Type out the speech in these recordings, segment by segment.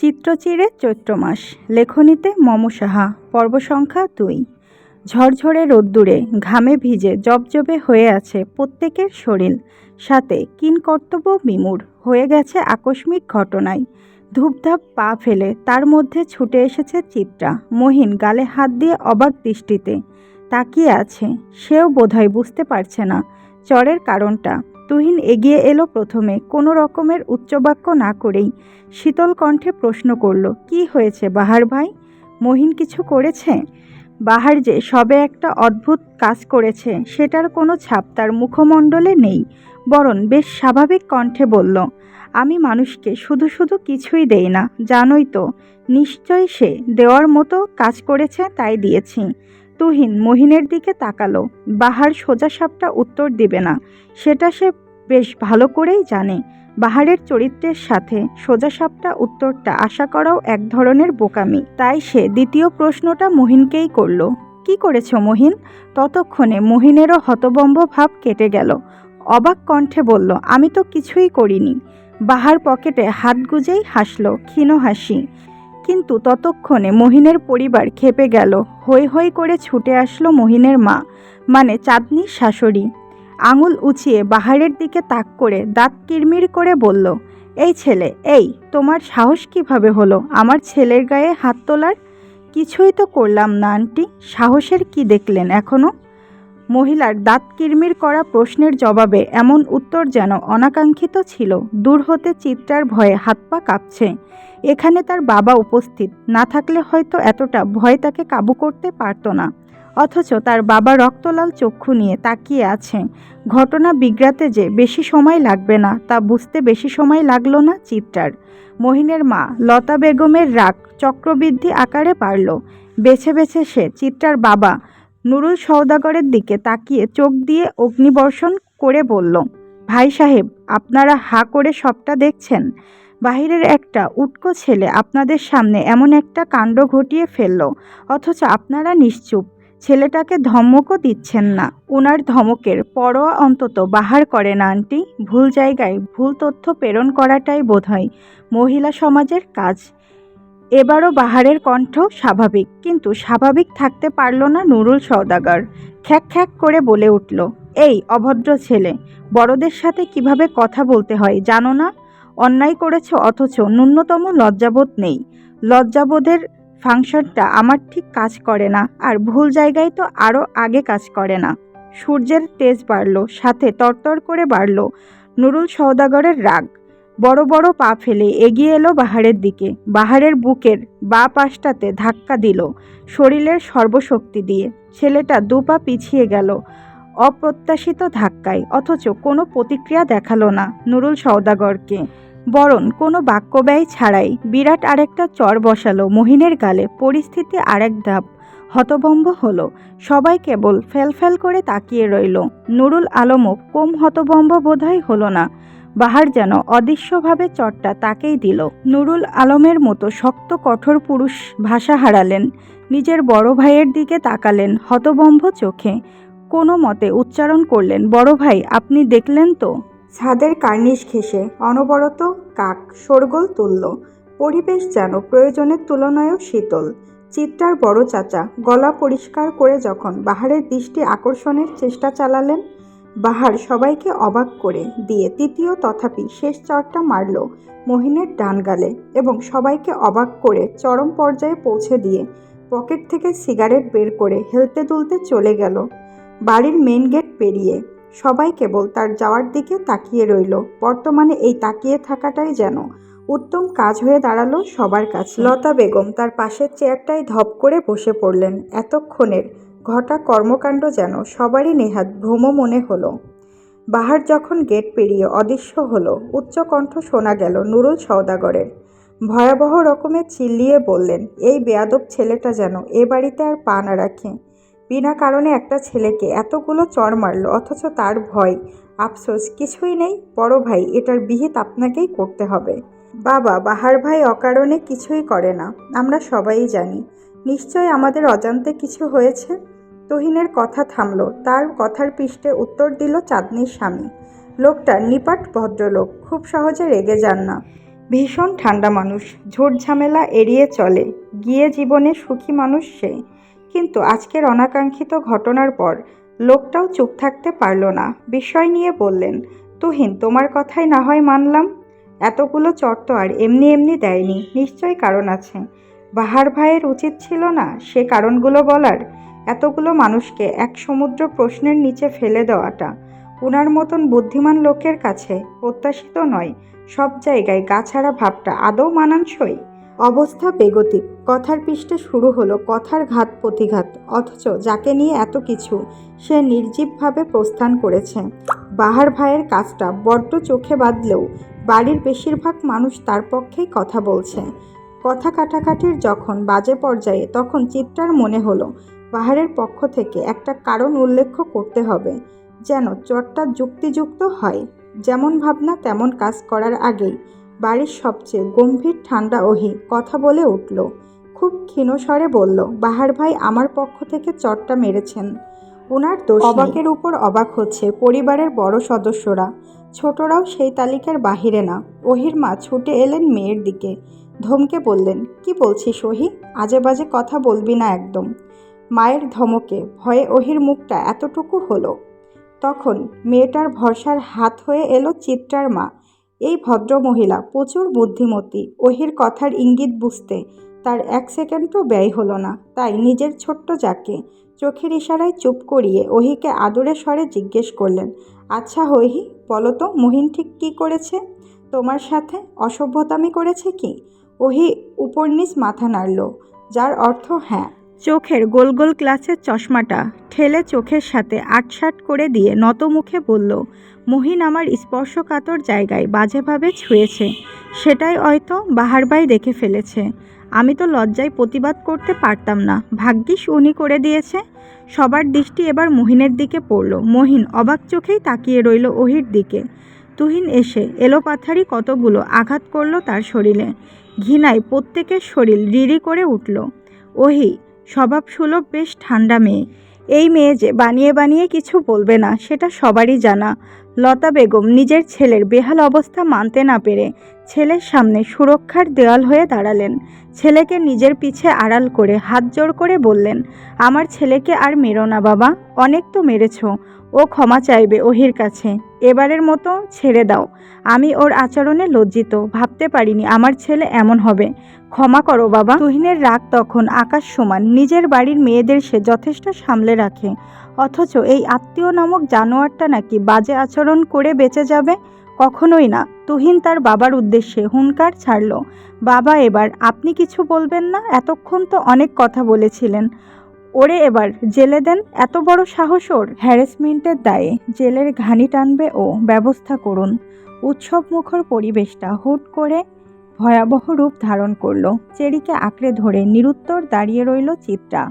চিত্রচিরে চৈত্র মাস। লেখনীতে মম সাহা, পর্ব সংখ্যা দুই। ঝরঝরে রোদ্দুরে ঘামে ভিজে জবজবে হয়ে আছে প্রত্যেকের শরীর। সাথে কিন কর্তব্য বিমূঢ় হয়ে গেছে আকস্মিক ঘটনায়। ধূপধাপ পা ফেলে তার মধ্যে ছুটে এসেছে চিত্রা। মহিন গালে হাত দিয়ে অবাক দৃষ্টিতে তাকিয়ে আছে। সেও বোধহয় বুঝতে পারছে না। চরের কারণটা। তুহিন এগিয়ে এলো প্রথমে, কোনো রকমের উচ্চবাক্য না করেই। শীতল কণ্ঠে প্রশ্ন করল, কি হয়েছে বাহার ভাই? মহিন কিছু করেছে? বাহার যে সবে একটা অদ্ভুত কাজ করেছে, সেটার কোনো ছাপ তার মুখমণ্ডলে নেই। বরং বেশ স্বাভাবিক কণ্ঠে বলল, আমি মানুষকে শুধু শুধু কিছুই দেই না, জানোই তো, নিশ্চয়ই সে দেওয়ার মতো কাজ করেছে তাই দিয়েছি। তুহিন মহিনের দিকে তাকালো। বাহার সোজা সাপটা উত্তর দিবে না। সেটা সে বেশ ভালো করেই জানে। বাহারের চরিত্রের সাথে সোজাসাপটা উত্তরটা আশা করাও এক ধরনের বোকামি। তাই সে দ্বিতীয় প্রশ্নটা মহিনকেই করল। কি করেছ মহিন? ততক্ষণে মহিনেরও হতবম্ব ভাব কেটে গেল। অবাক কণ্ঠে বলল, আমি তো কিছুই করিনি। বাহার পকেটে হাত গুজেই হাসল, ক্ষীণ হাসি। কিন্তু ততক্ষণে মহিনের পরিবার খেপে গেল। হৈ হৈ করে ছুটে আসলো মহিনের মা মানে চাঁদনির শাশুড়ি। আঙুল উঁচিয়ে বাহারের দিকে তাক করে দাঁত কিরমির করে বলল, এই ছেলে, এই, তোমার সাহস কীভাবে হলো? আমার ছেলের গায়ে হাত তোলার? কিছুই তো করলাম না, আন্টি। সাহসের কি দেখলেন এখনও? মহিলার দাঁত কিরমির করা প্রশ্নের জবাবে এমন উত্তর যেন অনাকাঙ্ক্ষিত ছিল। দূর হতে চিত্রার ভয়ে হাত পা কাঁপছে। এখানে তার বাবা উপস্থিত। না থাকলে হয়তো এতটা ভয় তাকে কাবু করতে পারতো না। অথচ তার বাবা রক্তলাল চক্ষু নিয়ে তাকিয়ে আছে। ঘটনা বিগ্রাতে যে বেশি সময় লাগবে না, তা বুঝতে বেশি সময় লাগল না চিত্রার। মহিনের মা, লতা বেগমের রাগ, চক্রবৃদ্ধি আকারে পারল। বেছে বেছে সে চিত্রার বাবা নুরুল সওদাগরের দিকে তাকিয়ে চোখ দিয়ে অগ্নিবর্ষণ করে বলল, ভাই সাহেব, আপনারা হা করে সবটা দেখছেন। বাহিরের একটা উটকো ছেলে আপনাদের সামনে এমন একটা কাণ্ড ঘটিয়ে ফেলল, অথচ আপনারা নিশ্চুপ। ছেলেটাকে ধমকও দিচ্ছেন না। ওনার ধমকের পরোয়া অন্তত বাহার করে না, আন্টি। ভুল জায়গায় ভুল তথ্য প্রেরণ করাটাই বোধহয় মহিলা সমাজের কাজ। এবারও বাহারের কণ্ঠ স্বাভাবিক, কিন্তু স্বাভাবিক থাকতে পারল না নুরুল সওদাগর। খ্যাক খ্যাক করে বলে উঠল, এই অভদ্র ছেলে, বড়দের সাথে কীভাবে কথা বলতে হয় জানো না? অন্যায় করেছ অথচ ন্যূনতম লজ্জাবোধ নেই। লজ্জাবোধের ফাংশনটা আমার ঠিক কাজ করে না, আর ভুল জায়গায় তো আরও আগে কাজ করে না। সূর্যের তেজ বাড়ল, সাথে তরতর করে বাড়ল নুরুল সওদাগরের রাগ। বড় বড় পা ফেলে এগিয়ে এলো বাহারের দিকে। বাহারের বুকের বা পাশটাতে ধাক্কা দিল শরীরের সর্বশক্তি দিয়ে। ছেলেটা দু পা পিছিয়ে গেল অপ্রত্যাশিত ধাক্কায়, অথচ কোনো প্রতিক্রিয়া দেখাল না নুরুল সওদাগরকে। বরং কোনো বাক্য ব্যয় ছাড়াই বিরাট আরেকটা চর বসালো মহিনের গালে, পরিস্থিতি আরেক ধাপ হতভম্ব হলো, সবাই কেবল ফেলফেল করে তাকিয়ে রইল। নুরুল আলমও কম হতভম্ব বোধহয় হলো না। বাহার যেন অদৃশ্যভাবে চটটা তাকেই দিল। নুরুল আলমের মতো শক্ত, কঠোর পুরুষ ভাষা হারালেন, নিজের বড় ভাইয়ের দিকে তাকালেন হতভম্ব চোখে। কোনো মতে উচ্চারণ করলেন, বড় ভাই, আপনি দেখলেন তো? ছাদের কার্নিশ ঘেঁষে অনবরত কাক শোরগোল তুলল। পরিবেশ যেন প্রয়োজনের তুলনায়ও শীতল। চিত্রার বড় চাচা গলা পরিষ্কার করে যখন বাহারের দৃষ্টি আকর্ষণের চেষ্টা চালালেন বাহার সবাইকে অবাক করে দিয়ে তৃতীয় তথাপি শেষ চরটা মারল মহিনের ডান গালে এবং সবাইকে অবাক করে চরম পর্যায়ে পৌঁছে দিয়ে পকেট থেকে সিগারেট বের করে হেলতে দুলতে চলে গেল। বাড়ির মেন গেট পেরিয়ে সবাই কেবল তার যাওয়ার দিকে তাকিয়ে রইল। বর্তমানে এই তাকিয়ে থাকাটাই যেন উত্তম কাজ হয়ে দাঁড়াল সবার কাছে। লতা বেগম তার পাশের চেয়ারটায় ধপ করে বসে পড়লেন। এতক্ষণের ঘটা কর্মকাণ্ড যেন সবারই নেহাত ভ্রম মনে হলো। বাহার যখন গেট পেরিয়ে অদৃশ্য হলো উচ্চকণ্ঠ শোনা গেল নুরুল সওদাগরের। ভয়াবহ রকমের চিল্লিয়ে বললেন, এই বেয়াদব ছেলেটা যেন এ বাড়িতে আর পা না রাখে। বিনা কারণে একটা ছেলেকে এতগুলো চর মারল, অথচ তার ভয়। আফসোস, কিছুই নেই। বড় ভাই, এটার বিহিত আপনাকেই করতে হবে। বাবা, বাহার ভাই অকারণে কিছুই করে না, আমরা সবাই জানি। নিশ্চয় আমাদের অজান্তে কিছু হয়েছে? তুহিনের কথা থামল। তার কথার পৃষ্ঠে উত্তর দিল চাঁদনির স্বামী। লোকটা নিপাট ভদ্রলোক, খুব সহজে রেগে যান না। ভীষণ ঠান্ডা মানুষ ঝামেলা এড়িয়ে চলে। গিয়ে জীবনে সুখী মানুষ সে। কিন্তু আজকের অনাকাঙ্ক্ষিত ঘটনার পর লোকটাও চুপ থাকতে পারল না। বিষয় নিয়ে বললেন, তুহিন, তোমার কথাই না হয় মানলাম? এতগুলো চট তো আর এমনি এমনি দেয়নি, নিশ্চয়ই কারণ আছে। বাহার ভাইয়ের উচিত ছিল না সে কারণগুলো বলার? এতগুলো মানুষকে এক সমুদ্র প্রশ্নের নিচে ফেলে দেওয়াটা উনার মতন বুদ্ধিমান লোকের কাছে প্রত্যাশিত নয়। সব জায়গায় গাছাড়া ভাবটা আদৌ মানানসই? অবস্থা বেগতিক। কথার পৃষ্ঠে শুরু হলো কথার ঘাত প্রতিঘাত, অথচ যাকে নিয়ে এত কিছু সে নির্জীবভাবে প্রস্থান করেছে। বাহার ভাইয়ের কাজটা বড্ড চোখে বাঁধলেও বাড়ির বেশিরভাগ মানুষ তার পক্ষেই কথা বলছে। কথা কাটাকাটির যখন বাজে পর্যায়ে তখন চিত্রার মনে হলো বাহারের পক্ষ থেকে একটা কারণ উল্লেখ করতে হবে, যেন চটটা যুক্তিযুক্ত হয়। যেমন ভাবনা, তেমন কাজ করার আগেই বাড়ির সবচেয়ে গম্ভীর ঠান্ডা ওহি কথা বলে উঠল। খুব ক্ষীণস্বরে বলল, বাহার ভাই আমার পক্ষ থেকে চটটা মেরেছেন। ওনার দোষ অবাকের উপর অবাক হচ্ছে পরিবারের বড় সদস্যরা। ছোটরাও সেই তালিকার বাহিরে না। ওহির মা ছুটে এলেন মেয়ের দিকে। ধমকে বললেন, কি বলছিস ওহি? আজে বাজে কথা বলবি না একদম। মায়ের ধমকে ভয়ে ওহির মুখটা এতটুকু হলো। তখন মেয়েটার ভরসার হাত হয়ে এলো চিত্রার মা। এই ভদ্রমহিলা প্রচুর বুদ্ধিমতী। ওহির কথার ইঙ্গিত বুঝতে তার এক সেকেন্ডও ব্যয় হলো না। তাই নিজের ছোট্ট যাকে চোখের ইশারায় চুপ করিয়ে ওহিকে আদরে স্বরে জিজ্ঞেস করলেন আচ্ছা হহি বলো তো মহিন ঠিক কী করেছে? তোমার সাথে অসভ্যতামি করেছে কি? ওহি উপর নিচ মাথা নাড়ল, যার অর্থ হ্যাঁ। চোখের গোল গোল ক্লাসের চশমাটা ঠেলে চোখের সাথে আটসাট করে দিয়ে নত মুখে বলল, মহিন আমার স্পর্শকাতর জায়গায় বাজেভাবে ছুঁয়েছে। সেটাই হয়তো বাহারবাই দেখে ফেলেছে। আমি তো লজ্জায় প্রতিবাদ করতে পারতাম না। ভাগ্যিস উনি করে দিয়েছে। সবার দৃষ্টি এবার মহিনের দিকে পড়ল। মহিন অবাক চোখেই তাকিয়ে রইল ওহির দিকে। তুহিন এসে এলোপাথারি কতগুলো আঘাত করল তার শরীরে। ঘৃণায় প্রত্যেকের শরীর রিরি করে উঠল। ওহি স্বভাব সুলভ বেশ ঠান্ডা মেয়ে। এই মেয়ে যে বানিয়ে বানিয়ে কিছু বলবে না, সেটা সবারই জানা। লতা বেগম নিজের ছেলের বেহাল অবস্থা মানতে না পেরে ছেলের সামনে সুরক্ষার দেওয়াল হয়ে দাঁড়ালেন। ছেলেকে নিজের পিছে আড়াল করে হাত জোর করে বললেন, আমার ছেলেকে আর মেরো না বাবা, অনেক তো মেরেছ। ও ক্ষমা চাইবে ওহির কাছে। এবারের মতো ছেড়ে দাও। আমি ওর আচরণে লজ্জিত। ভাবতে পারিনি আমার ছেলে এমন হবে। ক্ষমা করো বাবা। তুহিনের রাগ তখন আকাশ সমান। নিজের বাড়ির মেয়েদের সে যথেষ্ট সামলে রাখে। অথচ এই আত্মীয় নামক জানোয়ারটা নাকি বাজে আচরণ করে বেঁচে যাবে? কখনোই না। তুহিন তার বাবার উদ্দেশ্যে হুঙ্কার ছাড়ল। বাবা এবার, আপনি কিছু বলবেন না? এতক্ষণ তো অনেক কথা বলেছিলেন। ওরে এবার জেলে দেন এত বড় সাহস ওর। হ্যারাসমেন্টের দায়ে জেলের ঘানি টানবে ও, ব্যবস্থা করুন। উৎসব মুখর পরিবেশটা হুট করে ভয়াবহ রূপ ধারণ করল। চেরিকে আঁকড়ে ধরে নিরুত্তর দাঁড়িয়ে রইল চিত্রা।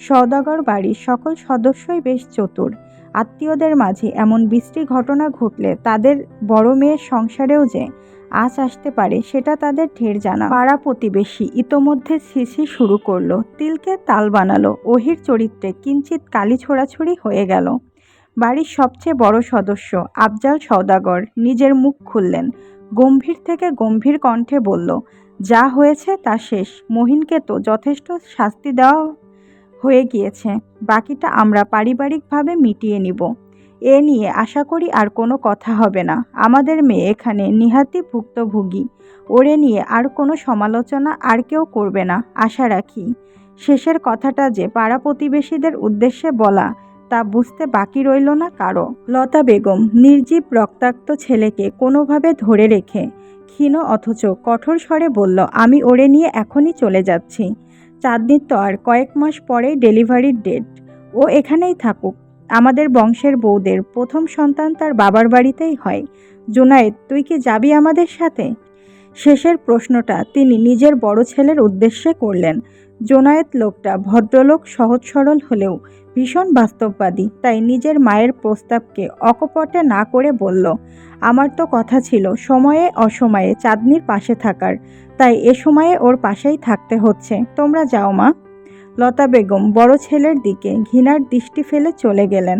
সওদাগর বাড়ির সকল সদস্যই বেশ চতুর। আত্মীয়দের মাঝে এমন বিশ্রী ঘটনা ঘটলে তাদের বড় মেয়ের সংসারেও যে আজ আসতে পারে, সেটা তাদের ঢের জানা। পাড়া প্রতিবেশী ইতোমধ্যে সিসি শুরু করল, তিলকে তাল বানালো, ওহির চরিত্রে কিঞ্চিত কালি ছোড়াছুড়ি হয়ে গেল। বাড়ির সবচেয়ে বড় সদস্য আফজাল সওদাগর নিজের মুখ খুললেন, গম্ভীর থেকে গম্ভীর কণ্ঠে বলল, যা হয়েছে তা শেষ, মহিনকে তো যথেষ্ট শাস্তি দেওয়া হয়ে গিয়েছে, বাকিটা আমরা পারিবারিকভাবে মিটিয়ে নিব। এ নিয়ে আশা করি আর কোনো কথা হবে না। আমাদের মেয়ে এখানে নিহাতি ভুক্তভোগী। ওরে নিয়ে আর কোনো সমালোচনা আর কেউ করবে না, আশা রাখি। শেষের কথাটা যে পাড়া প্রতিবেশীদের উদ্দেশ্যে বলা, তা বুঝতে বাকি রইল না কারও। লতা বেগম, নির্জীব রক্তাক্ত ছেলেকে কোনোভাবে ধরে রেখে ক্ষীণ অথচ কঠোর স্বরে বলল, আমি ওরে নিয়ে এখনই চলে যাচ্ছি। চাঁদনির তো আর কয়েক মাস পরেই ডেলিভারির ডেট। ও এখানেই থাকুক। আমাদের বংশের বউদের প্রথম সন্তান তার বাবার বাড়িতেই হয়। জুনায়েদ, তুই কি যাবি আমাদের সাথে? শেষের প্রশ্নটা তিনি নিজের বড় ছেলের উদ্দেশ্যে করলেন। জোনায়েত লোকটা ভদ্রলোক, সহজ সরল হলেও ভীষণ বাস্তববাদী, তাই নিজের মায়ের প্রস্তাবকে অকপটে না করে বলল, আমার তো কথা ছিল সময়ে অসময়ে চাঁদনির পাশে থাকার, তাই এ সময়ে ওর পাশেই থাকতে হচ্ছে। তোমরা যাও মা। লতা বেগম বড় ছেলের দিকে ঘৃণার দৃষ্টি ফেলে চলে গেলেন।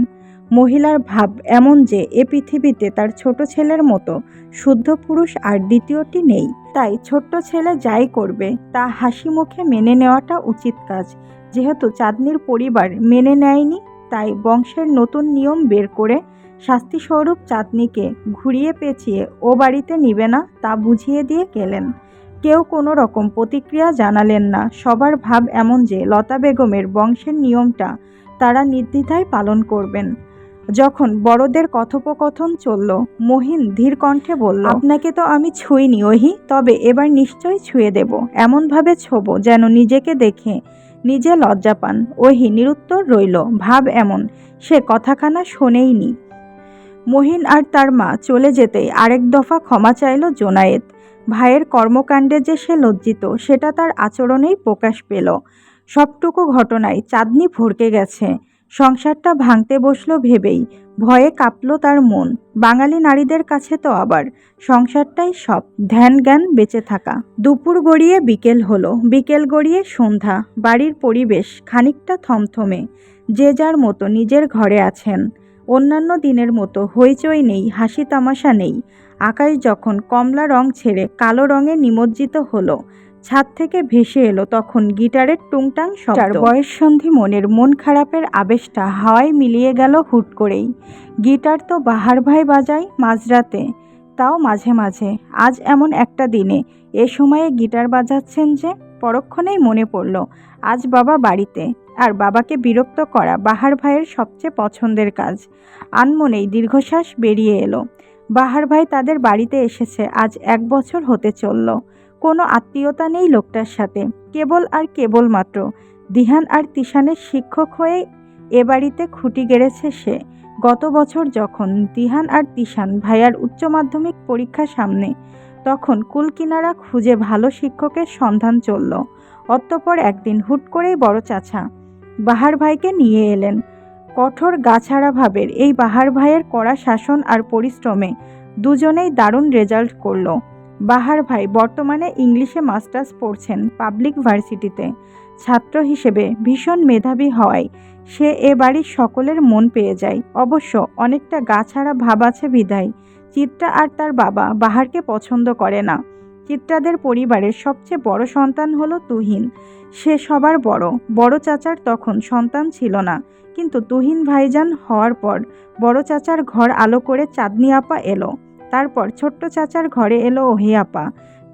মহিলার ভাব এমন যে এ পৃথিবীতে তার ছোট ছেলের মতো শুদ্ধ পুরুষ আর দ্বিতীয়টি নেই। তাই ছোট্ট ছেলে যাই করবে, তা হাসি মুখে মেনে নেওয়াটা উচিত কাজ। যেহেতু চাঁদনির পরিবার মেনে নেয়নি, তাই বংশের নতুন নিয়ম বের করে শাস্তিস্বরূপ চাঁদনিকে ঘুরিয়ে পেঁচিয়ে ও বাড়িতে নিবে না তা বুঝিয়ে দিয়ে গেলেন। কেউ কোনো রকম প্রতিক্রিয়া জানালেন না। সবার ভাব এমন যে লতা বেগমের বংশের নিয়মটা তারা নির্দ্বিধায় পালন করবেন। যখন বড়দের কথোপকথন চলল, মহিন ধীর কণ্ঠে বলল, আপনাকে তো আমি ছুঁইনি ওহি, তবে এবার নিশ্চয়ই ছুঁয়ে দেব। এমনভাবে ছোবো যেন নিজেকে দেখে নিজে লজ্জা পান ওহি নিরুত্তর রইল, ভাব এমন, সে কথাখানা শোনেইনি মহিন আর তার মা চলে যেতেই আরেক দফা ক্ষমা চাইল জোনায়েত ভাইয়ের কর্মকাণ্ডে যে সে লজ্জিত, সেটা তার আচরণেই প্রকাশ পেল। সবটুকু ঘটনায় চাঁদনি ভরকে গেছে। সংসারটা ভাঙতে বসল ভেবেই। ভয়ে কাঁপল তার মন। বাঙালি নারীদের কাছে তো আবার। সংসারটাই সব। ধ্যান জ্ঞান বেঁচে থাকা। দুপুর গড়িয়ে বিকেল হলো। বিকেল গড়িয়ে সন্ধ্যা। বাড়ির পরিবেশ খানিকটা থমথমে। যে যার মতো নিজের ঘরে আছেন। অন্যান্য দিনের মতো হইচই নেই হাসি তামাশা নেই। আকাশ যখন কমলা রং ছেড়ে কালো রঙে নিমজ্জিত হলো, ছাদ থেকে ভেসে এলো তখন গিটারের টুংটাং শব্দ। বয়স সন্ধি মনের মন খারাপের আবেশটা হাওয়ায় মিলিয়ে গেল হুট করেই। গিটার তো বাহার ভাই বাজায় মাঝরাতে, তাও মাঝে মাঝে। আজ এমন একটা দিনে এ সময়ে গিটার বাজাচ্ছেন যে পরক্ষণেই মনে পড়ল, আজ বাবা বাড়িতে। আর বাবাকে বিরক্ত করা বাহার ভাইয়ের সবচেয়ে পছন্দের কাজ। আনমনেই দীর্ঘশ্বাস বেরিয়ে এলো। বাহার ভাই তাদের বাড়িতে এসেছে, আজ এক বছর হতে চলল। কোনো আত্মীয়তা নেই লোকটার সাথে, কেবল আর কেবল মাত্র দিহান আর তিশানের শিক্ষক হয়ে এ বাড়িতে খুঁটি গেড়েছে সে। গত বছর যখন দিহান আর তিশান ভাইয়ার উচ্চ মাধ্যমিক পরীক্ষা সামনে, তখন কুলকিনারা খুঁজে ভালো শিক্ষকের সন্ধান চলল। অতঃপর একদিন হুট করেই বড় চাচা বাহার ভাইকে নিয়ে এলেন। কঠোর গাছাড়া ভাবের এই বাহার ভাইয়ের কড়া শাসন আর পরিশ্রমে দুজনেই দারুণ রেজাল্ট করল। বাহার ভাই বর্তমানে ইংলিশে মাস্টার্স পড়ছেন পাবলিক ভার্সিটিতে। ছাত্র হিসেবে ভীষণ মেধাবী হওয়ায় সে এ বাড়ির সকলের মন পেয়ে যায়। অবশ্য অনেকটা গাছাড়া ভাব আছে বিধায়। চিত্রা আর তার বাবা বাহারকে পছন্দ করে না। চিত্রাদের পরিবারের সবচেয়ে বড় সন্তান হলো তুহিন। সে সবার বড়। বড় চাচার তখন সন্তান ছিল না। কিন্তু তুহিন ভাইজান হওয়ার পর বড় চাচার ঘর আলো করে চাঁদনি আপা এলো। তারপর ছোট্ট চাচার ঘরে এলো ওহি আপা।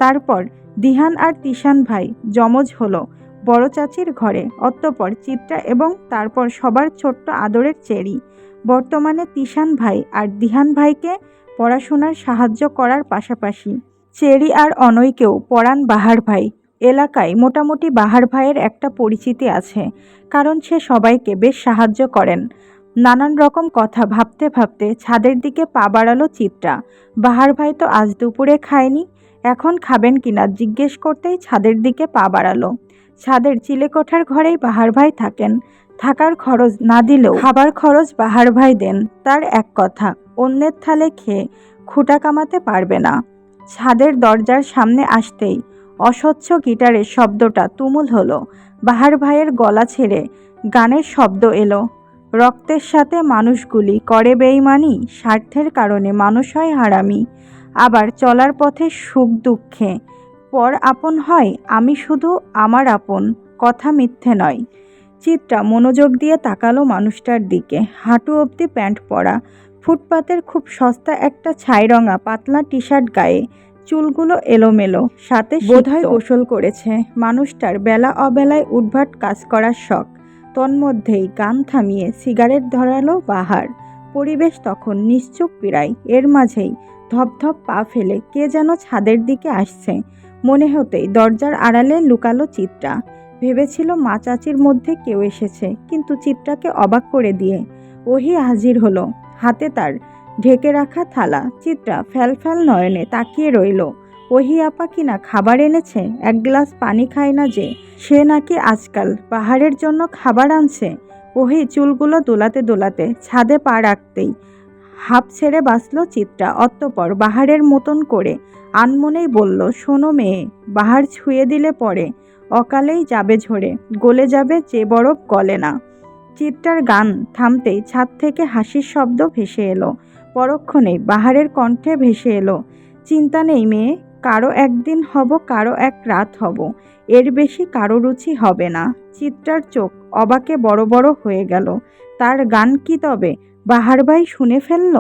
তারপর দিহান আর তিশান ভাই যমজ হলো বড় চাচির ঘরে, অতঃপর চিত্রা এবং তারপর সবার ছোট্ট আদরের চেরি। বর্তমানে তিশান ভাই আর দিহান ভাইকে পড়াশোনার সাহায্য করার পাশাপাশি চেরি আর অনয়কেও পড়ান বাহার ভাই এলাকায় মোটামুটি বাহার ভাইয়ের একটা পরিচিতি আছে, কারণ সে সবাইকে বেশ সাহায্য করেন। নানান রকম কথা ভাবতে ভাবতে ছাদের দিকে পা বাড়ালো চিত্রা। বাহার ভাই তো আজ দুপুরে খায়নি, এখন খাবেন কিনা জিজ্ঞেস করতেই ছাদের দিকে পা বাড়ালো। ছাদের চিলেকোঠার ঘরেই বাহার ভাই থাকেন, থাকার খরচ না দিলেও খাবার খরচ বাহার ভাই দেন, তার এক কথা, অন্যের থালে খেয়ে খুঁটা কামাতে পারবে না। ছাদের দরজার সামনে আসতেই অস্বচ্ছ গিটারের শব্দটা তুমুল হলো। বাহার ভাইয়ের গলা ছেড়ে গানের শব্দ এলো। রক্তের সাথে মানুষগুলি করে বেইমানি, স্বার্থের কারণে মানুষ হয় হারামি। আবার চলার পথে সুখ দুঃখে। পর আপন হয়, আমি শুধু আমার আপন, কথা মিথ্যে নয়। চিত্রা মনোযোগ দিয়ে তাকালো মানুষটার দিকে। হাঁটু অবধি প্যান্ট পরা। ফুটপাতের খুব সস্তা একটা ছাই রঙা পাতলা টি শার্ট গায়ে। চুলগুলো এলোমেলো সাথে বোধহয় গোসল করেছে। মানুষটার বেলা অবেলায় উদ্ভাট কাজ করার শখ। তন্মধ্যেই গান থামিয়ে সিগারেট ধরালো বাহার। পরিবেশ তখন নিশ্চুপ পিরাই এর মাঝেই ধপধপ পা ফেলে কে যেন ছাদের দিকে আসছে। মনে হতেই দরজার আড়ালে লুকালো চিত্রা। ভেবেছিল মা চাচির মধ্যে কেউ এসেছে কিন্তু চিত্রাকে অবাক করে দিয়ে ওহি হাজির হলো। হাতে তার ঢেকে রাখা থালা, চিত্রা ফ্যালফ্যাল নয়নে তাকিয়ে রইল। ওহি আপা কিনা খাবার এনেছে? এক গ্লাস পানি খায় না যে? সে নাকি আজকাল পাহাড়ের জন্য খাবার আনছে। ওহি চুলগুলো দোলাতে দোলাতে ছাদে পা রাখতেই হাফ ছেড়ে বাঁচল চিত্রা। অতঃপর বাহারের মতন করে আনমনেই বলল, শোনো মেয়ে, বাহার ছুঁয়ে দিলে পরে অকালেই যাবে ঝরে, গলে যাবে যে বরফ গলে না। চিত্রার গান থামতেই ছাদ থেকে হাসির শব্দ ভেসে এলো। পরক্ষণেই বাহারের কণ্ঠে ভেসে এলো, চিন্তা নেই মেয়ে, কারও একদিন হব, কারও এক রাত হব, এর বেশি কারও রুচি হবে না। চিত্রার চোখ অবাকে বড় বড় হয়ে গেল, তার গান কি তবে? বাহার ভাই শুনে ফেলল?